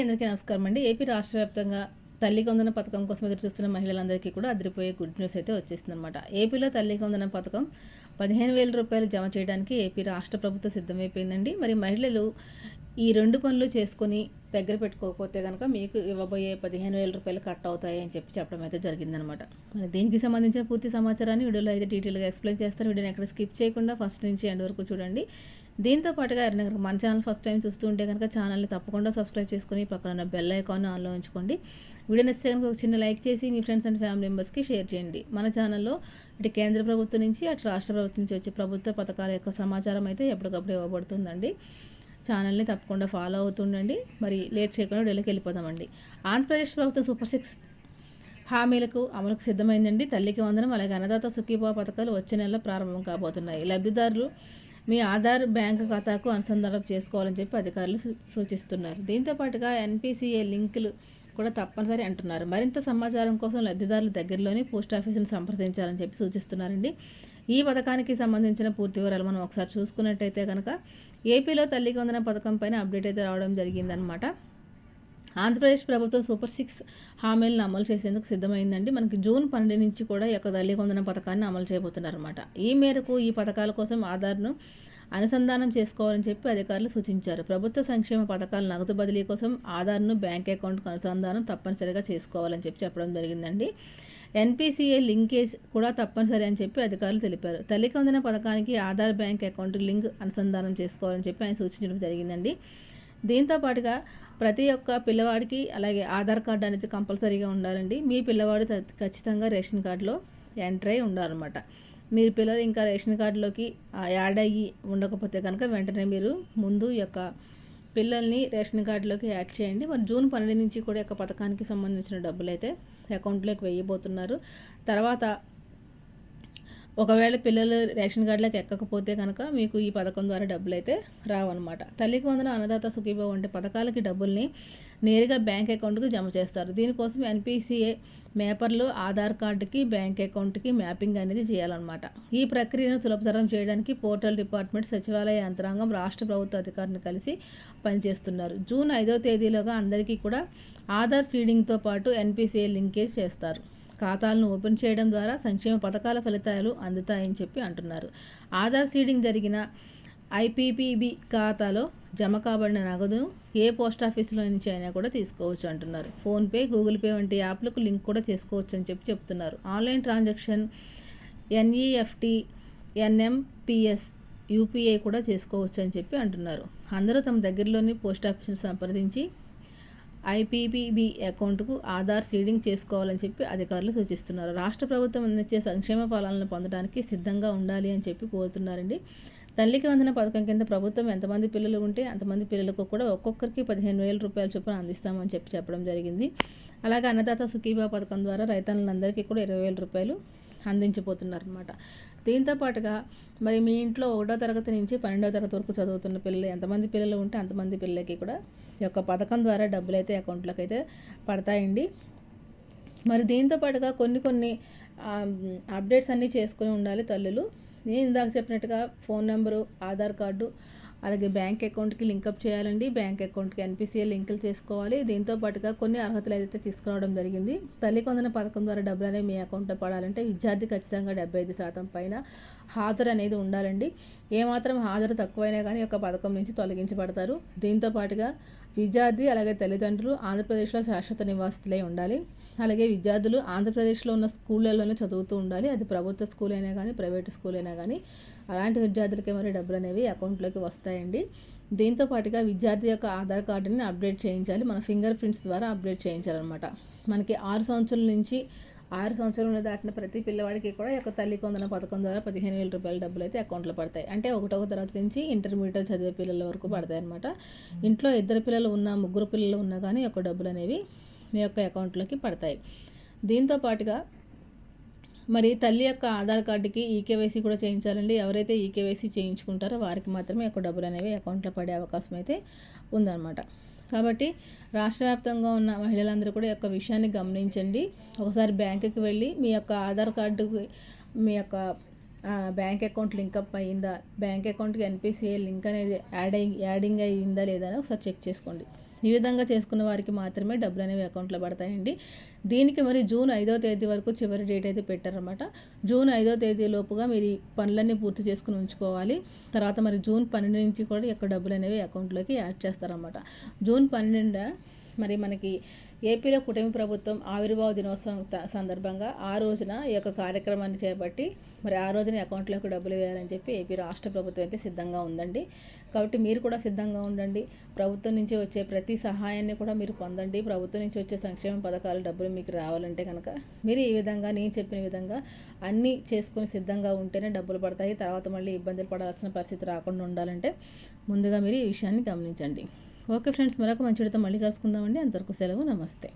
అండి అందరికీ నమస్కారం అండి? ఏపీ రాష్ట్ర వ్యాప్తంగా తల్లి కొందన పథకం కోసం ఎదురు చూస్తున్న మహిళలందరికీ కూడా అదిరిపోయే గుడ్ న్యూస్ అయితే వచ్చేసింది అనమాట ఏపీలో తల్లి కొందన పథకం పదిహేను వేల రూపాయలు జమ చేయడానికి ఏపీ రాష్ట్ర ప్రభుత్వం సిద్ధమైపోయిందండి. మరి మహిళలు ఈ రెండు పనులు చేసుకొని దగ్గర పెట్టుకోకపోతే కనుక మీకు ఇవ్వబోయే పదిహేను వేల రూపాయలు కట్ అవుతాయి అని చెప్పి చెప్పడం అయితే జరిగిందనమాట మరి దీనికి సంబంధించిన పూర్తి సమాచారాన్ని వీడియోలో అయితే డీటెయిల్గా ఎక్స్ప్లెయిన్ చేస్తాను. వీడియోని ఎక్కడ స్కిప్ చేయకుండా ఫస్ట్ నుంచి ఎండ్ వరకు చూడండి. దీంతో పాటుగా ఎవరైనా మన ఛానల్ ఫస్ట్ టైం చూస్తూ ఉంటే కనుక ఛానల్ని తప్పకుండా సబ్స్క్రైబ్ చేసుకొని పక్కన ఉన్న బెల్ ఐకాన్ ఆన్లో ఉంచుకోండి. వీడియో నచ్చితే కనుక ఒక చిన్న లైక్ చేసి మీ ఫ్రెండ్స్ అండ్ ఫ్యామిలీ మెంబర్స్కి షేర్ చేయండి. మన ఛానల్లో ఇటు కేంద్ర ప్రభుత్వం నుంచి అటు రాష్ట్ర ప్రభుత్వం నుంచి వచ్చే ప్రభుత్వ పథకాల యొక్క సమాచారం అయితే ఎప్పటికప్పుడు ఇవ్వబడుతుందండి. ఛానల్ని తప్పకుండా ఫాలో అవుతుండండి. మరి లేట్ చేయకుండా వీడియోకి వెళ్ళిపోదామండి. ఆంధ్రప్రదేశ్ ప్రభుత్వం సూపర్ సిక్స్ హామీలకు అమలుకు సిద్ధమైందండి. తల్లికి వందనం అలాగే అన్నదాత సుఖీభావ పథకాలు వచ్చే నెలలో ప్రారంభం కాబోతున్నాయి. లబ్ధిదారులు మీ ఆధార్ బ్యాంక్ ఖాతాకు అనుసంధానం చేసుకోవాలని చెప్పి అధికారులు సూచిస్తున్నారు. దీంతో పాటుగా ఎన్పిసిఏ లింకులు కూడా తప్పనిసరి అంటున్నారు. మరింత సమాచారం కోసం లబ్ధిదారుల దగ్గరలోని పోస్ట్ ఆఫీసును సంప్రదించాలని చెప్పి సూచిస్తున్నారండి. ఈ పథకానికి సంబంధించిన పూర్తి వివరాలు మనం ఒకసారి చూసుకున్నట్టయితే కనుక ఏపీలో తల్లికి వందన పథకం పైన అప్డేట్ అయితే రావడం జరిగిందనమాట ఆంధ్రప్రదేశ్ ప్రభుత్వం సూపర్ సిక్స్ హామీలను అమలు చేసేందుకు సిద్ధమైందండి. మనకి జూన్ పన్నెండు నుంచి కూడా ఈ యొక్క తల్లి కొందన పథకాన్ని అమలు చేయబోతున్నారన్నమాట. ఈ మేరకు ఈ పథకాల కోసం ఆధార్ను అనుసంధానం చేసుకోవాలని చెప్పి అధికారులు సూచించారు. ప్రభుత్వ సంక్షేమ పథకాల నగదు బదిలీ కోసం ఆధార్ను బ్యాంక్ అకౌంట్కు అనుసంధానం తప్పనిసరిగా చేసుకోవాలని చెప్పి చెప్పడం జరిగిందండి. ఎన్పిసిఏ లింకేజ్ కూడా తప్పనిసరి అని చెప్పి అధికారులు తెలిపారు. తల్లికి కొందన పథకానికి ఆధార్ బ్యాంక్ అకౌంట్ లింక్ అనుసంధానం చేసుకోవాలని చెప్పి ఆయన సూచించడం జరిగిందండి. దీంతో పాటుగా ప్రతి ఒక్క పిల్లవాడికి అలాగే ఆధార్ కార్డు అనేది కంపల్సరీగా ఉండాలండి. మీ పిల్లవాడు ఖచ్చితంగా రేషన్ కార్డులో ఎంటర్ అయి ఉండాలన్నమాట. మీరు పిల్లలు ఇంకా రేషన్ కార్డులోకి యాడ్ అయ్యి ఉండకపోతే కనుక వెంటనే మీరు ముందు యొక్క పిల్లల్ని రేషన్ కార్డులోకి యాడ్ చేయండి. మరి జూన్ పన్నెండు నుంచి కూడా యొక్క పథకానికి సంబంధించిన డబ్బులు అయితే అకౌంట్లోకి వెయ్యబోతున్నారు తర్వాత ఒకవేళ పిల్లలు రేషన్ కార్డులకు ఎక్కకపోతే కనుక మీకు ఈ పథకం ద్వారా డబ్బులు అయితే రావన్నమాట. తల్లికి వందన అన్నదాత సుఖీభావ వంటి పథకాలకి డబ్బుల్ని నేరుగా బ్యాంక్ అకౌంట్కి జమ చేస్తారు. దీనికోసం ఎన్పిసిఏ మేపర్లు ఆధార్ కార్డుకి బ్యాంక్ అకౌంట్కి మ్యాపింగ్ అనేది చేయాలన్నమాట. ఈ ప్రక్రియను సులభతరం చేయడానికి పోర్టల్ డిపార్ట్మెంట్ సచివాలయ యంత్రాంగం రాష్ట్ర ప్రభుత్వ అధికారులను కలిసి పనిచేస్తున్నారు. జూన్ ఐదో తేదీలోగా అందరికీ కూడా ఆధార్ సీడింగ్తో పాటు ఎన్పిసిఏ లింకేజ్ చేస్తారు. ఖాతాలను ఓపెన్ చేయడం ద్వారా సంక్షేమ పథకాల ఫలితాలు అందుతాయని చెప్పి అంటున్నారు. ఆధార్ సీడింగ్ జరిగిన ఐపీపీబీ ఖాతాలో జమ కాబడిన నగదును ఏ పోస్ట్ ఆఫీసులో నుంచి అయినా కూడా తీసుకోవచ్చు అంటున్నారు. ఫోన్పే గూగుల్ పే వంటి యాప్లకు లింక్ కూడా చేసుకోవచ్చు అని చెప్పి చెప్తున్నారు. Online transaction NEFT NMPS UPI కూడా చేసుకోవచ్చు అని చెప్పి అంటున్నారు. అందరూ తమ దగ్గరలోని పోస్ట్ ఆఫీస్ని సంప్రదించి ఐపీపీబీ అకౌంట్కు ఆధార్ సీడింగ్ చేసుకోవాలని చెప్పి అధికారులు సూచిస్తున్నారు. రాష్ట్ర ప్రభుత్వం అందించే సంక్షేమ ఫలాలను పొందడానికి సిద్ధంగా ఉండాలి అని చెప్పి కోరుతున్నారండి. తల్లికి వందన పథకం కింద ప్రభుత్వం ఎంతమంది పిల్లలు ఉంటే అంతమంది పిల్లలకు కూడా ఒక్కొక్కరికి పదిహేను వేల రూపాయల చొప్పున అందిస్తామని చెప్పి చెప్పడం జరిగింది. అలాగే అన్నదాత సుఖీబా పథకం ద్వారా రైతన్నులందరికీ కూడా ఇరవై వేల రూపాయలు అందించబోతున్నారనమాట దీంతో పాటుగా మరి మీ ఇంట్లో ఒకటో తరగతి నుంచి పన్నెండో తరగతి వరకు చదువుతున్న పిల్లలు ఎంతమంది పిల్లలు ఉంటే అంతమంది పిల్లలకి కూడా ఈ యొక్క పథకం ద్వారా డబ్బులు అయితే అకౌంట్లోకి అయితే పడతాయండి. మరి దీంతో పాటుగా కొన్ని కొన్ని అప్డేట్స్ అన్నీ చేసుకుని ఉండాలి తల్లులు. నేను ఇందాక చెప్పినట్టుగా ఫోన్ నెంబరు ఆధార్ కార్డు అలాగే బ్యాంక్ అకౌంట్కి లింకప్ చేయాలండి. బ్యాంక్ అకౌంట్కి ఎన్పిసిఐ లింకులు చేసుకోవాలి. దీంతో పాటుగా కొన్ని అర్హతలు అయితే తీసుకురావడం జరిగింది తల్లి కొందన పథకం ద్వారా డబ్బులు అనేవి మీ అకౌంట్లో పడాలంటే విద్యార్థి ఖచ్చితంగా డెబ్బై ఐదు శాతం పైన హాజరు అనేది ఉండాలండి. ఏమాత్రం హాజరు తక్కువైనా కానీ ఒక పథకం నుంచి తొలగించబడతారు. దీంతో పాటుగా విద్యార్థి అలాగే తల్లిదండ్రులు ఆంధ్రప్రదేశ్లో శాశ్వత నివాసితులై ఉండాలి. అలాగే విద్యార్థులు ఆంధ్రప్రదేశ్లో ఉన్న స్కూళ్ళలోనే చదువుతూ ఉండాలి. అది ప్రభుత్వ స్కూల్ అయినా కానీ ప్రైవేట్ స్కూల్ అయినా కానీ అలాంటి విద్యార్థులకి మరి డబ్బులు అనేవి అకౌంట్లోకి వస్తాయండి. దీంతో పాటుగా విద్యార్థి యొక్క ఆధార్ కార్డుని అప్డేట్ చేయించాలి. మన ఫింగర్ ప్రింట్స్ ద్వారా అప్డేట్ చేయించాలన్నమాట. మనకి ఆరు సంవత్సరాల నుంచి ఆరు సంవత్సరంలో దాటిన ప్రతి పిల్లవాడికి కూడా యొక్క తల్లి కొందన పథకం ద్వారా పదిహేను వేల రూపాయల డబ్బులు అయితే అకౌంట్లో పడతాయి. అంటే ఒకటో తర్వాత నుంచి ఇంటర్మీడియట్ చదివే పిల్లల వరకు పడతాయి అనమాట ఇంట్లో ఇద్దరు పిల్లలు ఉన్న ముగ్గురు పిల్లలు ఉన్నా కానీ యొక్క డబ్బులు అనేవి మీ యొక్క అకౌంట్లోకి పడతాయి. దీంతో పాటుగా మరి తల్లి యొక్క ఆధార్ కార్డుకి ఈకేవైసీ కూడా చేయించాలండి. ఎవరైతే ఈకేవైసీ చేయించుకుంటారో వారికి మాత్రమే యొక్క డబ్బులు అనేవి అకౌంట్లో పడే అవకాశం అయితే ఉందన్నమాట. కాబట్టి రాష్ట్ర వ్యాప్తంగా ఉన్న మహిళలందరూ కూడా యొక్క విషయాన్ని గమనించండి. ఒకసారి బ్యాంకుకి వెళ్ళి మీ యొక్క ఆధార్ కార్డుకి మీ యొక్క బ్యాంక్ అకౌంట్ లింకప్ అయ్యిందా బ్యాంక్ అకౌంట్కి ఎన్పిసిఐ లింక్ అనేది యాడ్ అయ్యి యాడింగ్ అయ్యిందా లేదా అని ఒకసారి చెక్ చేసుకోండి. ఈ విధంగా చేసుకున్న వారికి మాత్రమే డబ్బులు అనేవి అకౌంట్లో పడతాయండి. దీనికి మరి జూన్ ఐదో తేదీ వరకు చివరి డేట్ అయితే పెట్టారనమాట జూన్ ఐదో తేదీ లోపుగా మీరు పనులన్నీ పూర్తి చేసుకుని ఉంచుకోవాలి. తర్వాత మరి జూన్ పన్నెండు నుంచి కూడా యొక్క డబ్బులు అనేవి అకౌంట్లోకి యాడ్ చేస్తారనమాట జూన్ పన్నెండు మరి మనకి ఏపీలో కుటుంబ ప్రభుత్వం ఆవిర్భావ దినోత్సవం సందర్భంగా ఆ రోజున ఈ యొక్క కార్యక్రమాన్ని చేపట్టి మరి ఆ రోజున అకౌంట్లోకి డబ్బులు వేయాలని చెప్పి ఏపీ రాష్ట్ర ప్రభుత్వం అయితే సిద్ధంగా ఉందండి. కాబట్టి మీరు కూడా సిద్ధంగా ఉండండి. ప్రభుత్వం నుంచి వచ్చే ప్రతి సహాయాన్ని కూడా మీరు పొందండి. ప్రభుత్వం నుంచి వచ్చే సంక్షేమ పథకాలు డబ్బులు మీకు రావాలంటే కనుక మీరు ఈ విధంగా నేను చెప్పిన విధంగా అన్నీ చేసుకుని సిద్ధంగా ఉంటేనే డబ్బులు పడతాయి. తర్వాత మళ్ళీ ఇబ్బందులు పడాల్సిన పరిస్థితి రాకుండా ఉండాలంటే ముందుగా మీరు ఈ విషయాన్ని గమనించండి. ఓకే ఫ్రెండ్స్ మరొక మంచి మళ్ళీ కలుసుకుందామండి. అంతవరకు సెలవు నమస్తే.